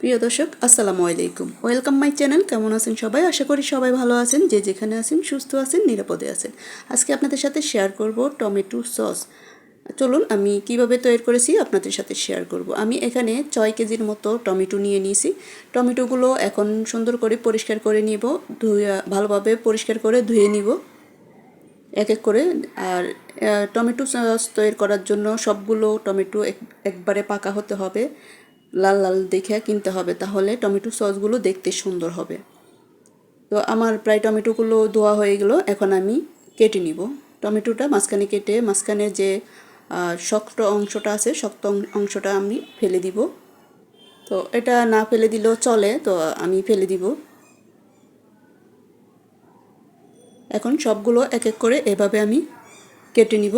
প্রিয় দর্শক, আসসালামু আলাইকুম। ওয়েলকাম মাই চ্যানেল কেমন আছেন সবাই? আশা করি সবাই ভালো আছেন, যে যেখানে আছেন, সুস্থ আছেন, নিরাপদে আছেন। আজকে আপনাদের সাথে শেয়ার করব টমেটো সস। চলুন, আমি কীভাবে তৈরি করেছি আপনাদের সাথে শেয়ার করব। আমি এখানে ছয় কেজির মতো টমেটো নিয়ে নিয়েছি। টমেটোগুলো এখন সুন্দর করে পরিষ্কার করে নিব, ধুয়ে, ভালোভাবে পরিষ্কার করে ধুয়ে নিব। এক এক করে, আর টমেটো সস তৈরি করার জন্য সবগুলো টমেটো এক- একবারে পাকা হতে হবে। লাল লাল দেখে কিনতে হবে, তাহলে টমেটো সসগুলো দেখতে সুন্দর হবে। তো আমার প্রায় টমেটোগুলো ধোয়া হয়ে গেলো, এখন আমি কেটে নিব। টমেটোটা মাঝখানে কেটে, মাঝখানে যে শক্ত অংশটা আছে, শক্ত অংশটা আমি ফেলে দিব। তো এটা না ফেলে দিলেও চলে, তো আমি ফেলে দিব। এখন সবগুলো এক এক করে এভাবে আমি কেটে নিব।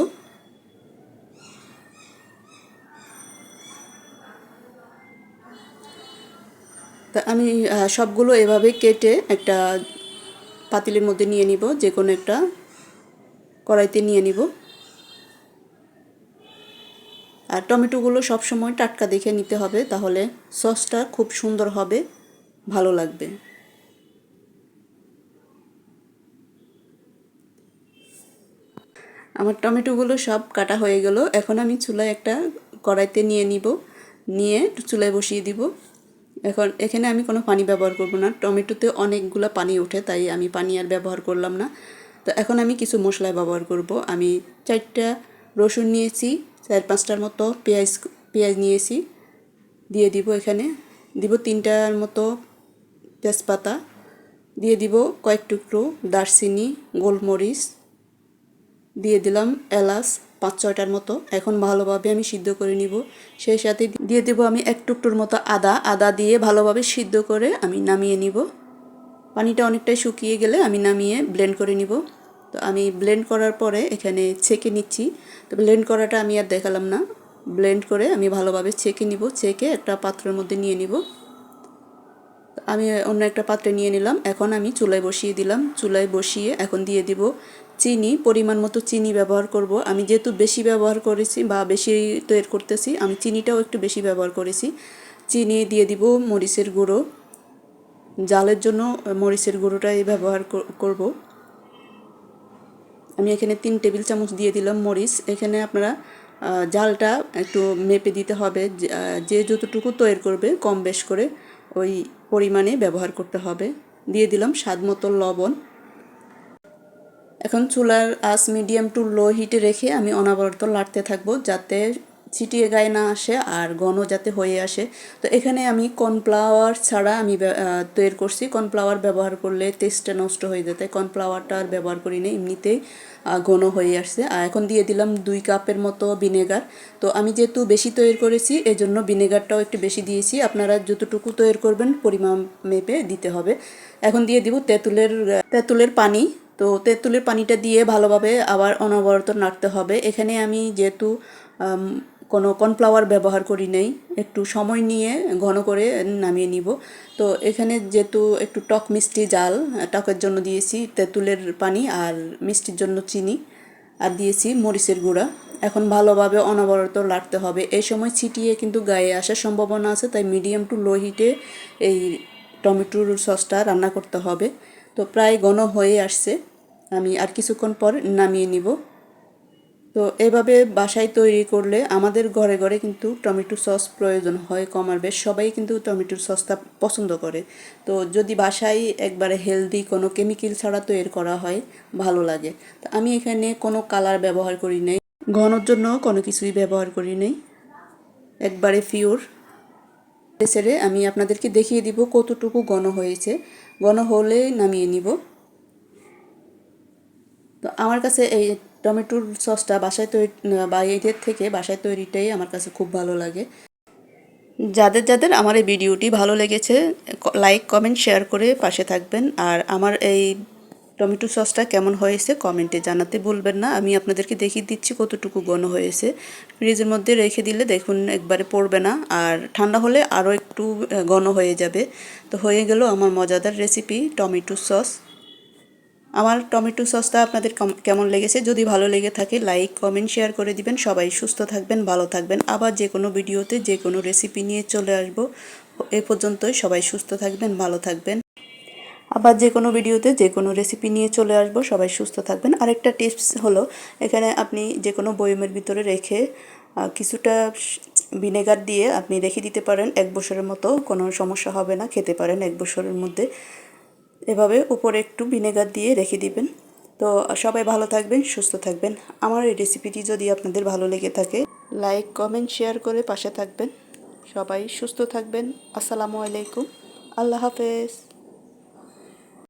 তা আমি সবগুলো এভাবে কেটে একটা পাতিলের মধ্যে নিয়ে নিব, যে কোনো একটা কড়াইতে নিয়ে নিব। আর টমেটোগুলো সবসময় টাটকা দেখে নিতে হবে, তাহলে সসটা খুব সুন্দর হবে, ভালো লাগবে। আমার টমেটোগুলো সব কাটা হয়ে গেল, এখন আমি চুলায় একটা কড়াইতে নিয়ে নিব, নিয়ে চুলায় বসিয়ে দিব। এখন এখানে আমি কোনো পানি ব্যবহার করব না। টমেটোতে অনেকগুলো পানি ওঠে, তাই আমি পানি আর ব্যবহার করলাম না। তো এখন আমি কিছু মশলা ব্যবহার করব। আমি চারটা রসুন নিয়েছি, চার পাঁচটার মতো পেঁয়াজ পেঁয়াজ নিয়েছি। দিয়ে দিব এখানে, দিব তিনটার মতো তেজপাতা। দিয়ে দিব কয়েক টুকরো দারচিনি, গোলমরিচ। দিয়ে দিলাম এলাচ। পাঁচ ছয়টার মতো। এখন ভালোভাবে আমি সিদ্ধ করে নিব। সেই সাথে দিয়ে দেবো আমি এক টুকটোর মতো আদা। আদা দিয়ে ভালোভাবে সিদ্ধ করে আমি নামিয়ে নিব। পানিটা অনেকটাই শুকিয়ে গেলে আমি নামিয়ে ব্লেন্ড করে নিব। তো আমি ব্লেন্ড করার পরে এখানে ছেঁকে নিচ্ছি। তো ব্লেন্ড করাটা আমি আর দেখালাম না। ব্লেন্ড করে আমি ভালোভাবে ছেঁকে নিব। ছেঁকে একটা পাত্রের মধ্যে নিয়ে নিব। আমি অন্য একটা পাত্রে নিয়ে নিলাম। এখন আমি চুলায় বসিয়ে দিলাম। চুলায় বসিয়ে এখন দিয়ে দিব চিনি, পরিমাণ মতো চিনি ব্যবহার করব। আমি যেহেতু বেশি ব্যবহার করেছি বা বেশি তৈরি করতেছি, আমি চিনিটাও একটু বেশি ব্যবহার করেছি। চিনি দিয়ে দিব মরিচের গুঁড়ো। জালের জন্য মরিচের গুঁড়োটাই ব্যবহার কর- করব। আমি এখানে তিন টেবিল চামচ দিয়ে দিলাম মরিচ। এখানে আপনারা জালটা একটু মেপে দিতে হবে। যে যতটুকু তৈরি করবে, কম বেশ করে ওই পরিমাণে ব্যবহার করতে হবে। দিয়ে দিলাম স্বাদ মতো লবণ। এখন চুলার আঁচ মিডিয়াম টু লো হিটে রেখে আমি অনাবরত লাড়তে থাকব যাতে ছিটিয়ে গায়ে না আসে আর ঘন যাতে হয়ে আসে। তো এখানে আমি কর্নফ্লাওয়ার ছাড়া আমি তৈরি করছি। কর্নফ্লাওয়ার ব্যবহার করলে টেস্টটা নষ্ট হয়ে যেতে। কর্নফ্লাওয়ারটা আর ব্যবহার করি না, এমনিতেই ঘন হয়ে আসছে। আর এখন দিয়ে দিলাম দুই কাপের মতো ভিনেগার তো আমি যেহেতু বেশি তৈরি করেছি এই জন্য ভিনেগারটাও একটু বেশি দিয়েছি। আপনারা যতটুকু তৈরি করবেন, পরিমাণ মেপে দিতে হবে। এখন দিয়ে দিব তেঁতুলের তেঁতুলের পানি। তো তেঁতুলের পানিটা দিয়ে ভালোভাবে আবার অনবরত নাড়তে হবে। এখানে আমি যেহেতু কোনো কর্নফ্লাওয়ার ব্যবহার করি নাই, একটু সময় নিয়ে ঘন করে নামিয়ে নিব। তো এখানে যেহেতু একটু টক মিষ্টি জাল, টকের জন্য দিয়েছি তেঁতুলের পানি আর মিষ্টির জন্য চিনি আর দিয়েছি মরিচের গুঁড়া। এখন ভালোভাবে অনবরত লাড়তে হবে। এই সময় ছিটিয়ে কিন্তু গায়ে আসার সম্ভাবনা আছে, তাই মিডিয়াম টু লো হিটে এই টমেটোর সসটা রান্না করতে হবে। তো প্রায় ঘন হয়ে আসছে। আমি আর কিছুক্ষণ পর নামিয়ে নিব। তো এভাবে বাসায় তৈরি করলে আমাদের ঘরে ঘরে কিন্তু টমেটো সস প্রয়োজন হয় কমার বেশ। সবাই কিন্তু টমেটোর সসটা পছন্দ করে। তো যদি বাসায় একবারে হেলদি কোনো কেমিক্যাল ছাড়া তৈরি করা হয়, ভালো লাগে। তো আমি এখানে কোনো কালার ব্যবহার করি নাই। ঘনর জন্য কোনো কিছুই ব্যবহার করি নাই। একবারে পিওর ছেড়ে আমি আপনাদেরকে দেখিয়ে দিব কতটুকু ঘন হয়েছে। ঘন হলে নামিয়ে নিব। তো আমার কাছে এই টমেটোর সসটা বাসায় তৈরি, বা এদের থেকে বাসায় তৈরিটাই আমার কাছে খুব ভালো লাগে। যাদের যাদের আমার এই ভিডিওটি ভালো লেগেছে লাইক কমেন্ট শেয়ার করে পাশে থাকবেন। আর আমার এই টমেটো সসটা কেমন হয়েছে কমেন্টে জানাতে বলবেন না। আমি আপনাদেরকে দেখিয়ে দিচ্ছি কতটুকু ঘন হয়েছে। ফ্রিজের মধ্যে রেখে দিলে দেখুন একবারে পড়বে না। আর ঠান্ডা হলে আরও একটু ঘন হয়ে যাবে। তো হয়ে গেল আমার মজাদার রেসিপি টমেটো সস। আমার টমেটো সসটা আপনাদের কেমন লেগেছে? যদি ভালো লেগে থাকে লাইক কমেন্ট শেয়ার করে দিবেন। সবাই সুস্থ থাকবেন, ভালো থাকবেন। আবার যে কোনো ভিডিওতে, যে কোনো রেসিপি নিয়ে চলে আসব। এ পর্যন্তই। সবাই সুস্থ থাকবেন, ভালো থাকবেন। আবার যে কোনো ভিডিওতে, যে কোনো রেসিপি নিয়ে চলে আসব। সবাই সুস্থ থাকবেন। আরেকটা টিপস হলো, এখানে আপনি যে কোনো বয়মের ভিতরে রেখে কিছুটা ভিনেগার দিয়ে আপনি রেখে দিতে পারেন। এক বছরের মতো কোনো সমস্যা হবে না। খেতে পারেন এক বছরের মধ্যে। এভাবে উপরে একটু ভিনেগার দিয়ে রেখে দিবেন। তো সবাই ভালো থাকবেন, সুস্থ থাকবেন। আমার এই রেসিপিটি যদি আপনাদের ভালো লেগে থাকে, লাইক, কমেন্ট, শেয়ার করে পাশে থাকবেন। সবাই সুস্থ থাকবেন। আসসালামু আলাইকুম। আল্লাহ হাফেজ।